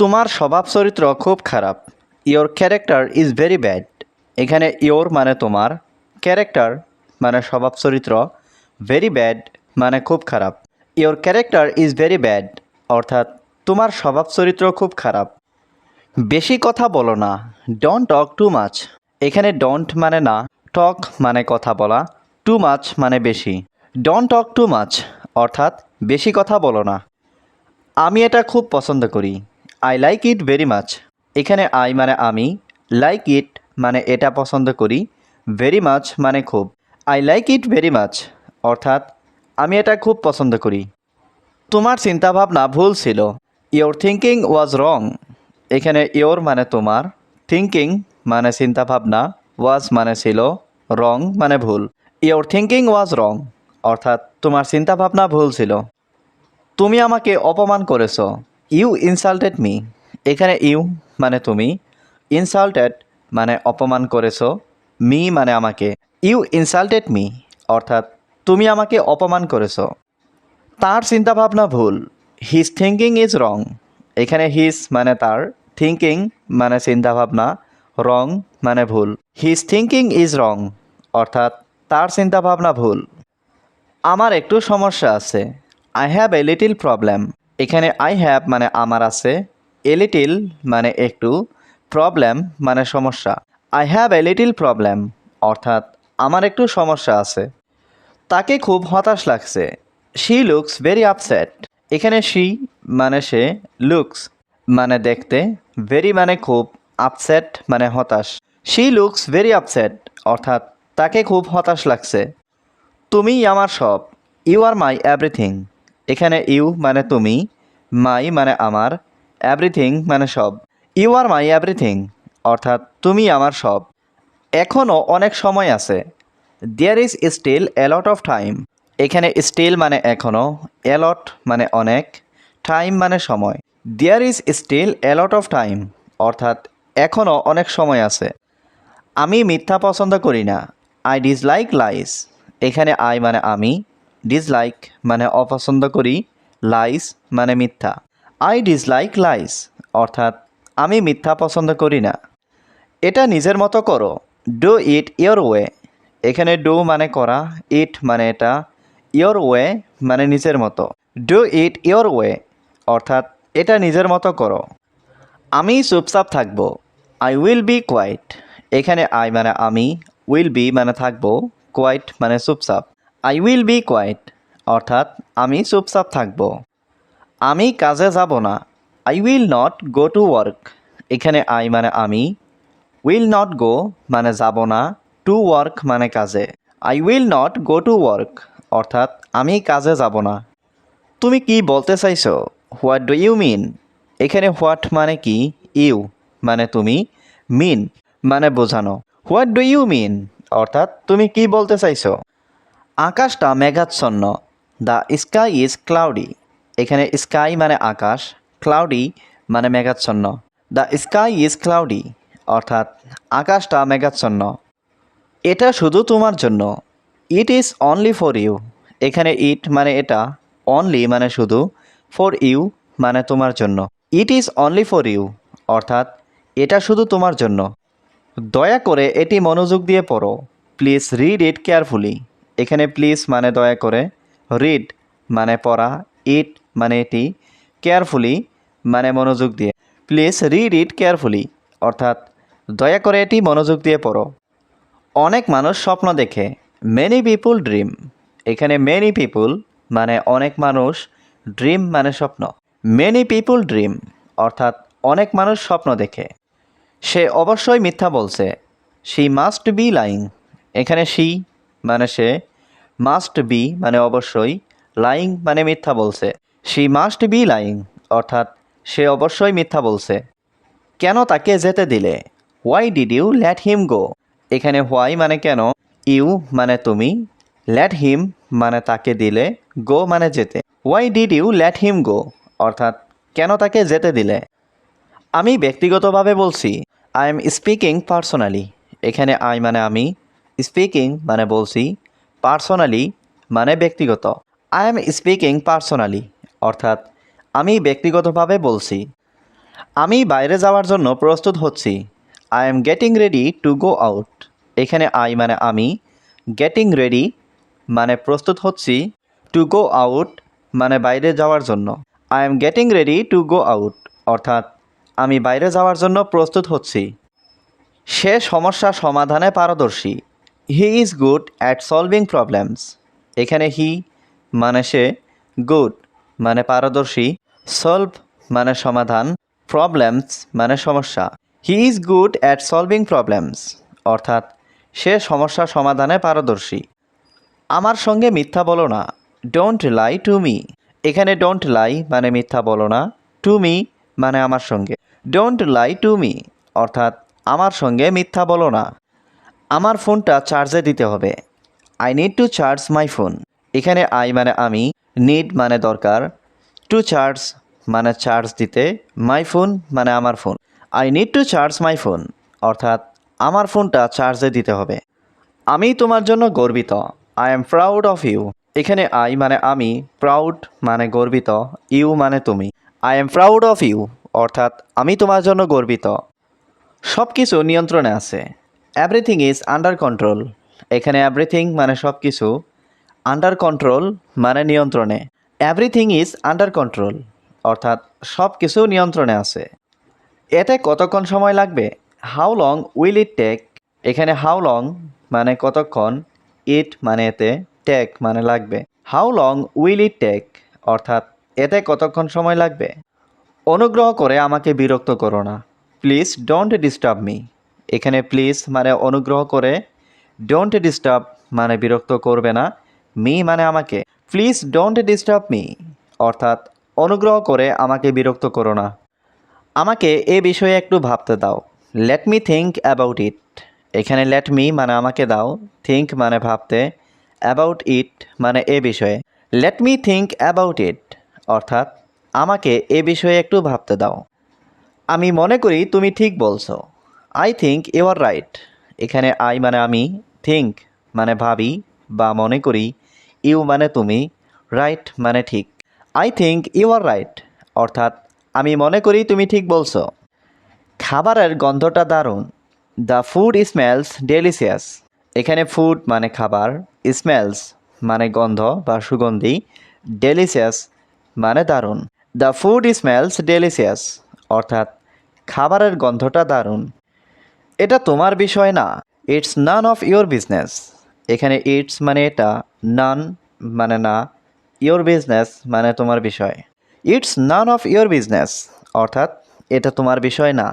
তোমার স্বভাব চরিত্র খুব খারাপ। Your character is very bad এখানে ইওর মানে তোমার। ক্যারেক্টার মানে স্বভাব চরিত্র। ভেরি ব্যাড মানে খুব খারাপ। Your character is very bad অর্থাৎ তোমার স্বভাব চরিত্র খুব খারাপ। বেশি কথা বলো না। ডোন্ট টক টু মাচ এখানে ডোন্ট মানে না। টক মানে কথা বলা। টু মাচ মানে বেশি। ডোন্ট টক টু মাচ অর্থাৎ বেশি কথা বলো না। আমি এটা খুব পছন্দ করি। I like it very much এখানে আই মানে আমি লাইক ইট মানে এটা পছন্দ করি ভেরি মাচ মানে খুব। I like it very much অর্থাৎ আমি এটা খুব পছন্দ করি। তোমার চিন্তাভাবনা ভুল ছিল। ইয়োর থিঙ্কিং ওয়াজ রং এখানে ইয়োর মানে তোমার থিঙ্কিং মানে চিন্তাভাবনা ওয়াজ মানে ছিল রং মানে ভুল। ইয়োর থিঙ্কিং ওয়াজ রং অর্থাৎ তোমার চিন্তাভাবনা ভুল ছিল। তুমি আমাকে অপমান করেছ। You insulted me. এখানে ইউ মানে তুমি। ইনসাল্টেড মানে অপমান করেছ। মি মানে আমাকে। ইউ ইনসাল্টেড মি, অর্থাৎ তুমি আমাকে অপমান করেছ। তার চিন্তাভাবনা ভুল। হিজ থিঙ্কিং ইজ রং এখানে হিজ মানে তার। থিঙ্কিং মানে চিন্তাভাবনা। রং মানে ভুল। হিজ থিঙ্কিং ইজ রং অর্থাৎ তার চিন্তাভাবনা ভুল। আমার একটু সমস্যা আছে। I have a little problem এখানে আই হ্যাভ মানে আমার আছে এ লিটিল মানে একটু প্রবলেম মানে সমস্যা। I have a little problem অর্থাৎ আমার একটু সমস্যা আছে। তাকে খুব হতাশ লাগছে। শি লুকস ভেরি আপসেট এখানে শি মানে সে লুকস মানে দেখতে ভেরি মানে খুব আপসেট মানে হতাশ। শি লুকস ভেরি আপসেট অর্থাৎ তাকে খুব হতাশ লাগছে। তুমিই আমার সব ইউ আর মাই এভরিথিং এখানে ইউ মানে তুমি, মাই মানে আমার, এভরিথিং মানে সব। ইউ আর মাই এভরিথিং, অর্থাৎ তুমি আমার সব। এখনও অনেক সময় আছে। There is still a lot of time এখানে স্টিল মানে এখনও অ্যালট মানে অনেক টাইম মানে সময়। There is still a lot of time অর্থাৎ এখনও অনেক সময় আছে। আমি মিথ্যা পছন্দ করি না। আই ডিসলাইক লাইস এখানে আই মানে আমি ডিসলাইক মানে অপছন্দ করি লাইস মানে মিথ্যা। আই ডিসলাইক লাইস অর্থাৎ আমি মিথ্যা পছন্দ করি না। এটা নিজের মতো করো। ডু ইট ইয়োর ওয়ে এখানে ডু মানে করা ইট মানে এটা। ইয়োর ওয়ে মানে নিজের মতো। ডু ইট ইয়োর ওয়ে অর্থাৎ এটা নিজের মতো করো। আমি চুপচাপ থাকব। আই উইল বি কোয়াইট এখানে আই মানে আমি উইল বি মানে থাকব। কোয়াইট মানে চুপচাপ। আই উইল বি কোয়াইট অর্থাৎ আমি চুপচাপ থাকব। আমি কাজে যাব না। I will not go to work এখানে আই মানে আমি। উইল নট গো মানে যাব না। টু ওয়ার্ক মানে কাজে। I will not go to work অর্থাৎ আমি কাজে যাব না। তুমি কি বলতে চাইছো? হোয়াট ডু ইউ মিন এখানে হোয়াট মানে কি? ইউ মানে তুমি। মিন মানে বোঝানো। হোয়াট ডু ইউ মিন অর্থাৎ তুমি কি বলতে চাইছো? আকাশটা মেঘাচ্ছন্ন। দ্য স্কাই ইজ ক্লাউডি এখানে স্কাই মানে আকাশ ক্লাউডি মানে মেঘাচ্ছন্ন। দ্য স্কাই ইজ ক্লাউডি অর্থাৎ আকাশটা মেঘাচ্ছন্ন। এটা শুধু তোমার জন্য। It is only for you এখানে ইট মানে এটা অনলি মানে শুধু ফর ইউ মানে তোমার জন্য। It is only for you অর্থাৎ এটা শুধু তোমার জন্য। দয়া করে এটি মনোযোগ দিয়ে পড়ো। প্লিজ রিড ইট কেয়ারফুলি এখানে প্লিজ মানে দয়া করে রিড মানে পড়া ইট মানে এটি কেয়ারফুলি মানে মনোযোগ দিয়ে। প্লিজ রিড ইট কেয়ারফুলি অর্থাৎ দয়া করে এটি মনোযোগ দিয়ে পড়ো। অনেক মানুষ স্বপ্ন দেখে মেনি পিপুল ড্রিম এখানে মেনি পিপুল মানে অনেক মানুষ ড্রিম মানে স্বপ্ন। মেনি পিপুল ড্রিম অর্থাৎ অনেক মানুষ স্বপ্ন দেখে। সে অবশ্যই মিথ্যা বলছে শি মাস্ট বি লাইং এখানে শি মানে সে মাস্ট বি মানে অবশ্যই, লাইং মানে মিথ্যা বলছে। সি মাস্ট বি লাইং, অর্থাৎ সে অবশ্যই মিথ্যা বলছে। কেন তাকে যেতে দিলে? Why did you let him go এখানে হোয়াই মানে কেন? ইউ মানে তুমি। ল্যাট হিম মানে তাকে দিলে গো মানে যেতে। Why did you let him go অর্থাৎ কেন তাকে যেতে দিলে? আমি ব্যক্তিগতভাবে বলছি আই এম স্পিকিং পার্সোনালি এখানে আই মানে আমি স্পিকিং মানে বলছি পার্সোনালি মানে ব্যক্তিগত। আই এম স্পিকিং পার্সোনালি অর্থাৎ আমি ব্যক্তিগতভাবে বলছি। আমি বাইরে যাওয়ার জন্য প্রস্তুত হচ্ছি। I am getting ready to go out এখানে আই মানে আমি গেটিং রেডি মানে প্রস্তুত হচ্ছি টু গো আউট মানে বাইরে যাওয়ার জন্য। I am getting ready to go out অর্থাৎ আমি বাইরে যাওয়ার জন্য প্রস্তুত হচ্ছি। সে সমস্যা সমাধানে পারদর্শী। He is good at solving problems. এখানে হি মানে সে গুড মানে পারদর্শী। সলভ মানে সমাধান। প্রবলেমস মানে সমস্যা। He is good at solving problems. অর্থাৎ সে সমস্যা সমাধানে পারদর্শী। আমার সঙ্গে মিথ্যা বলো না। ডোন্ট লাই টু মি এখানে ডোন্ট লাই মানে মিথ্যা বলো না। টু মি মানে আমার সঙ্গে। ডোন্ট লাই টু মি অর্থাৎ আমার সঙ্গে মিথ্যা বলো না। আমার ফোনটা চার্জে দিতে হবে। I need to charge my phone এখানে আই মানে আমি নিড মানে দরকার। টু চার্জ মানে চার্জ দিতে মাই ফোন মানে আমার phone I need to charge my phone অর্থাৎ আমার ফোনটা চার্জে দিতে হবে। আমি তোমার জন্য গর্বিত। I am proud of you এখানে আই মানে আমি প্রাউড মানে গর্বিত। ইউ মানে তুমি। I am proud of you অর্থাৎ আমি তোমার জন্য গর্বিত। সব কিছু নিয়ন্ত্রণে আছে। এভরিথিং ইজ আন্ডার কন্ট্রোল এখানে এভরিথিং মানে সব কিছু আন্ডার কন্ট্রোল মানে নিয়ন্ত্রণে। এভরিথিং ইজ আন্ডার কন্ট্রোল অর্থাৎ সব কিছু নিয়ন্ত্রণে আছে। এতে কতক্ষণ সময় লাগবে? How long will it take এখানে হাউ লং মানে কতক্ষণ? ইট মানে এতে টেক মানে লাগবে। How long will it take অর্থাৎ এতে কতক্ষণ সময় লাগবে? অনুগ্রহ করে আমাকে বিরক্ত করো না। প্লিজ ডোন্ট ডিস্টার্ব মি এখানে প্লিজ মানে অনুগ্রহ করে ডোন্ট ডিস্টার্ব মানে বিরক্ত করবে না মি মানে আমাকে। প্লিজ ডোন্ট ডিস্টার্ব মি অর্থাৎ অনুগ্রহ করে আমাকে বিরক্ত করো না। আমাকে এ বিষয়ে একটু ভাবতে দাও। Let me think about it এখানে লেট মি মানে আমাকে দাও থিঙ্ক মানে ভাবতে অ্যাবাউট ইট মানে এ বিষয়ে। Let me think about it অর্থাৎ আমাকে এ বিষয়ে একটু ভাবতে দাও। আমি মনে করি তুমি ঠিক বলছো। I think you are right এখানে আই মানে আমি থিঙ্ক মানে ভাবি বা মনে করি ইউ মানে তুমি রাইট মানে ঠিক। I think you are right অর্থাৎ, আমি মনে করি তুমি ঠিক বলছো। খাবারের গন্ধটা দারুণ। দ্য ফুড স্মেলস ডেলিসিয়াস এখানে ফুড মানে খাবার স্মেলস মানে গন্ধ বা সুগন্ধি ডেলিসিয়াস মানে দারুণ। দ্য ফুড স্মেলস ডেলিসিয়াস অর্থাৎ, খাবারের গন্ধটা দারুণ। এটা তোমার বিষয় না। It's none of your business এখানে ইটস মানে এটা নান মানে না। ইয়োর বিজনেস মানে তোমার বিষয়। It's none of your business অর্থাৎ এটা তোমার বিষয় না।